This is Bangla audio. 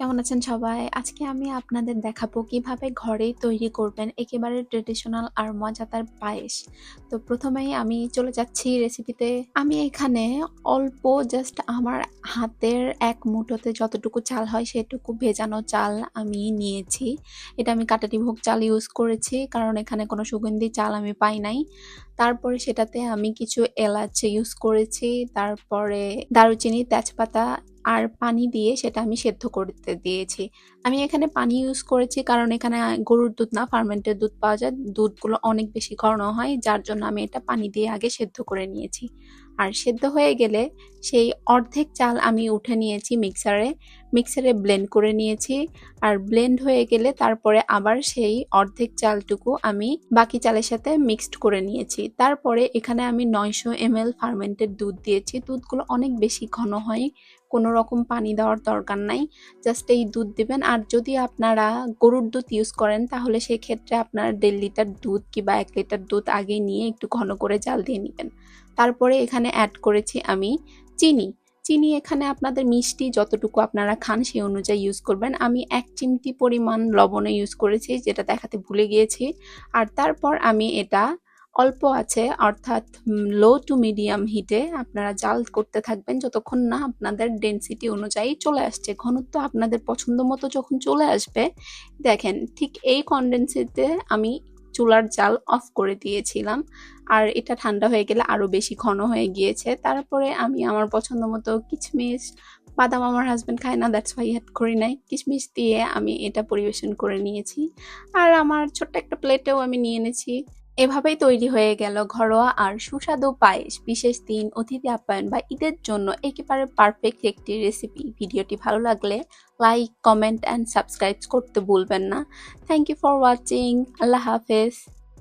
কেমন আছেন সবাই? আজকে আমি আপনাদের দেখাবো কীভাবে ঘরেই তৈরি করবেন একেবারে ট্রেডিশনাল আর মজাদার পায়েস। তো প্রথমেই আমি চলে যাচ্ছি রেসিপিতে। আমি এখানে অল্প জাস্ট আমার হাতের এক মুঠোতে যতটুকু চাল হয় সেটুকু ভেজানো চাল আমি নিয়েছি। এটা আমি কাটাটি ভোগ চাল ইউজ করেছি কারণ এখানে কোনো সুগন্ধি চাল আমি পাই নাই। তারপরে সেটাতে আমি কিছু এলাচ ইউজ করেছি, তারপরে দারুচিনি, তেজপাতা আর পানি দিয়ে সেটা আমি সেদ্ধ করতে দিয়েছি। আমি এখানে পানি ইউজ করেছি কারণ এখানে গরুর দুধ না ফার্মেন্টেড দুধ পাওয়া যায়। দুধগুলো অনেক বেশি ঘন হয়, যার জন্য আমি এটা পানি দিয়ে আগে সেদ্ধ করে নিয়েছি। আর সেদ্ধ হয়ে গেলে সেই অর্ধেক চাল আমি উঠে নিয়েছি মিক্সারে। মিক্সারে ব্লেন্ড করে নিয়েছি। আর ব্লেন্ড হয়ে গেলে তারপরে আবার সেই অর্ধেক চালটুকু আমি বাকি চালের সাথে মিক্সড করে নিয়েছি। তারপরে এখানে আমি ৯০০ এমএল ফার্মেন্টেড দুধ দিয়েছি। দুধগুলো অনেক বেশি ঘন হয়। কোনো রকম পানি দেওয়ার দরকার নাই। জাস্ট এই দুধ দিবেন। আর যদি আপনারা গরুর দুধ ইউজ করেন, তাহলে সেক্ষেত্রে আপনারা ১.৫ লিটার দুধ কিংবা ১ লিটার দুধ আগে নিয়ে একটু ঘন করে জাল দিয়ে নেবেন তারপরে এখানে অ্যাড করেছি আমি চিনি। চিনি এখানে আপনাদের মিষ্টি যতটুকু আপনারা খান, সেই অনুযায়ী ইউজ করবেন। আমি এক চিমটি পরিমাণ লবণও ইউজ করেছি, যেটা দেখাতে ভুলে গিয়েছি। আর তারপর আমি এটা অল্প আছে অর্থাৎ লো টু মিডিয়াম হিটে আপনারা জাল করতে থাকবেন যতক্ষণ না আপনাদের ডেনসিটি অনুযায়ী চলে আসছে। ঘনত্ব আপনাদের পছন্দ মতো যখন চলে আসবে, দেখেন ঠিক এই কনডেন্সিতে আমি চুলার জাল অফ করে দিয়েছিলাম। আর এটা ঠান্ডা হয়ে গেলে আরও বেশি ঘন হয়ে গিয়েছে। তারপরে আমি আমার পছন্দ মতো কিশমিশ, বাদাম আমার হাজব্যান্ড খায় না দ্যাটস হোয়াই এড করি নাই। কিশমিশ দিয়ে আমি এটা পরিবেশন করে নিয়েছি। আর আমার ছোট্ট একটা প্লেটেও আমি নিয়ে এনেছি। এভাবেই তৈরি হয়ে গেল ঘরোয়া আর সুস্বাদু পায়েস। বিশেষ দিন, অতিথি আপ্যায়ন বা ঈদের জন্য একেবারে পারফেক্ট একটি রেসিপি। ভিডিওটি ভালো লাগলে লাইক, কমেন্ট অ্যান্ড সাবস্ক্রাইব করতে ভুলবেন না। Thank you for watching. Allah হাফেজ।